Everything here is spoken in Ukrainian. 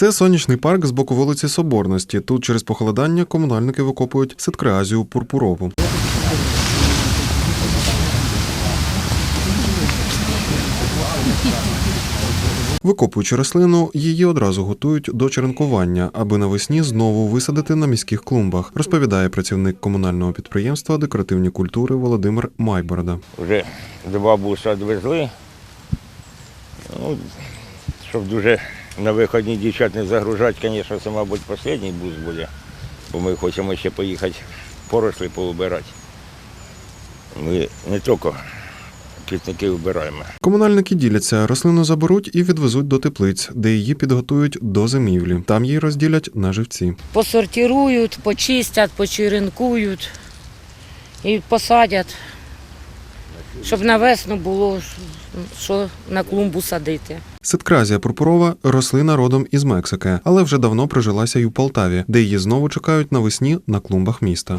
Це сонячний парк з боку вулиці Соборності. Тут через похолодання комунальники викопують ситкреазію пурпурову. Викопуючи рослину, її одразу готують до черенкування, аби навесні знову висадити на міських клумбах, розповідає працівник комунального підприємства декоративні культури Володимир Майборода. Вже два буса відвезли. Ну, щоб дуже на виходні дівчат не загружати, звісно, це, мабуть, останній бус буде. Бо ми хочемо ще поїхати порослі поубирати. Ми не тільки квітники вбираємо. Комунальники діляться, рослину заберуть і відвезуть до теплиць, де її підготують до зимівлі. Там її розділять на живці. посортирують, почистять, почеренкують і посадять, щоб на весну було що на клумбу садити. Ситкразія пурпурова рослина родом із Мексики, але вже давно прижилася й у Полтаві, де її знову чекають навесні на клумбах міста.